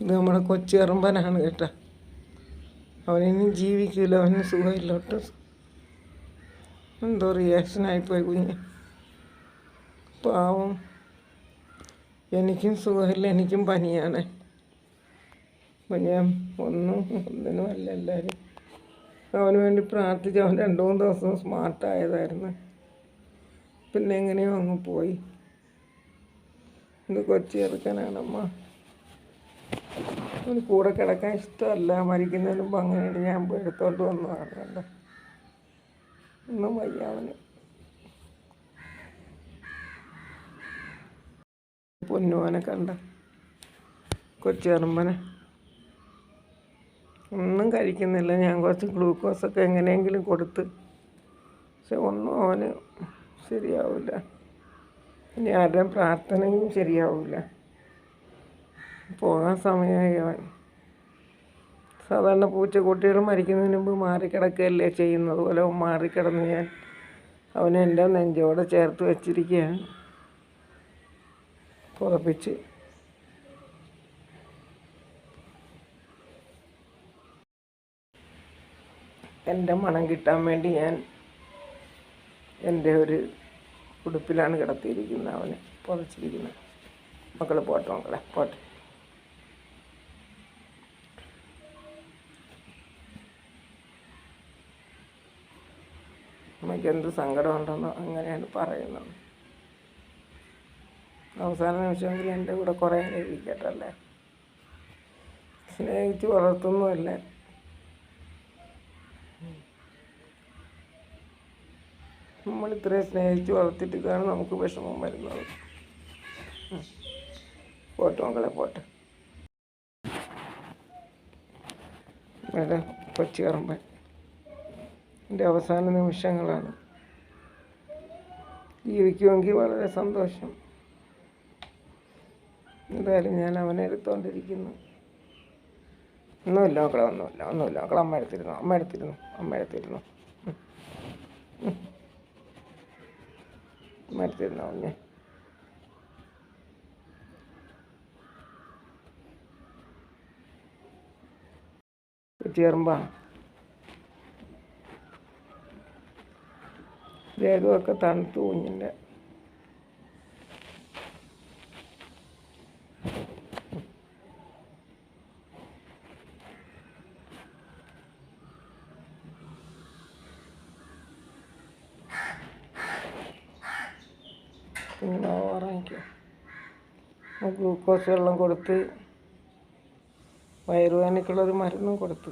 ഇത് നമ്മുടെ കൊച്ചെറുമ്പനാണ് കേട്ടോ. അവനിനും ജീവിക്കില്ല അവന് സുഖമില്ല കേട്ടോ. എന്തോ റിയാക്ഷനായിപ്പോയി കുഞ്ഞ്. പാവം. എനിക്കും സുഖമില്ല എനിക്കും പനിയാണ്. ഞാൻ ഒന്നും ഒന്നിനും അല്ല എല്ലാവരും അവന് വേണ്ടി പ്രാർത്ഥിച്ച് അവൻ രണ്ട് മൂന്ന് ദിവസം സ്മാർട്ടായതായിരുന്നു പിന്നെ എങ്ങനെയോ അങ്ങ് പോയി. ഇത് കൊച്ചി ചെറുക്കനാണമ്മ. അവന് കൂടെ കിടക്കാൻ ഇഷ്ടമല്ല. മരിക്കുന്നതിന് മുമ്പ് അങ്ങനെ ഞാൻ എടുത്തോണ്ട് വന്നതാണ് കണ്ട? ഒന്നും വയ്യ അവന്. പൊന്നുവനെ കണ്ട? കൊച്ചെറുമ്പനെ ഒന്നും കഴിക്കുന്നില്ല. ഞാൻ കുറച്ച് ഗ്ലൂക്കോസൊക്കെ എങ്ങനെയെങ്കിലും കൊടുത്ത്. പക്ഷെ ഒന്നും അവന് ശരിയാവില്ല. ഇനി ആരുടെയും പ്രാർത്ഥനയും ശരിയാവില്ല. പോകാൻ സമയമായി അവൻ സാധാരണ പൂച്ചക്കുട്ടികൾ മരിക്കുന്നതിന് മുമ്പ് മാറിക്കിടക്കുകയല്ലേ ചെയ്യുന്നത്? പോലെ മാറിക്കിടന്ന് ഞാൻ അവനെ എന്റെ നെഞ്ചോടെ ചേർത്ത് വെച്ചിരിക്കുകയാണ്. പുറപ്പിച്ച് എന്റെ മണം കിട്ടാൻ വേണ്ടി ഞാൻ എന്റെ ഒരു ഉടുപ്പിലാണ് കിടത്തിയിരിക്കുന്നത്. അവനെ പുതച്ചിരിക്കുന്നത്. മക്കൾ പോട്ടെ മക്കളെ പോട്ടെ. അമ്മയ്ക്ക് എന്ത് സങ്കടമുണ്ടെന്നോ അങ്ങനെയാണ് പറയുന്നത്. അവസാന നിമിഷമെങ്കിലും എന്റെ കൂടെ കുറേ ഇരിക്കട്ടല്ലേ സ്നേഹിച്ച് വളർത്തുന്നുമല്ല നമ്മൾ ഇത്രയും സ്നേഹിച്ച് വളർത്തിയിട്ട് ഇതാണ് നമുക്ക് വിഷമം വരുന്നത്. പോട്ട് മക്കളെ പോട്ടെ. കൊച്ചു കറമ്പൻ. എന്റെ അവസാന നിമിഷങ്ങളാണ്. ജീവിക്കുമെങ്കിൽ വളരെ സന്തോഷം. എന്തായാലും ഞാൻ അവനെ എടുത്തുകൊണ്ടിരിക്കുന്നു ഒന്നുമില്ല മക്കളെ ഒന്നുമില്ല ഒന്നുമില്ല. മക്കളെ അമ്മ എടുത്തിരുന്നു അമ്മ എടുത്തിരുന്നു അമ്മ എടുത്തിരുന്നു. അമ്മ എടുത്തിരുന്നു? കുറ്റിയറുമ്പാ ദേഹമൊക്കെ തണുത്തു കുഞ്ഞിന്റെ. ഗ്ലൂക്കോസ് വെള്ളം കൊടുത്ത് വയറുവേദനയ്ക്കുള്ളൊരു മരുന്നും കൊടുത്തു.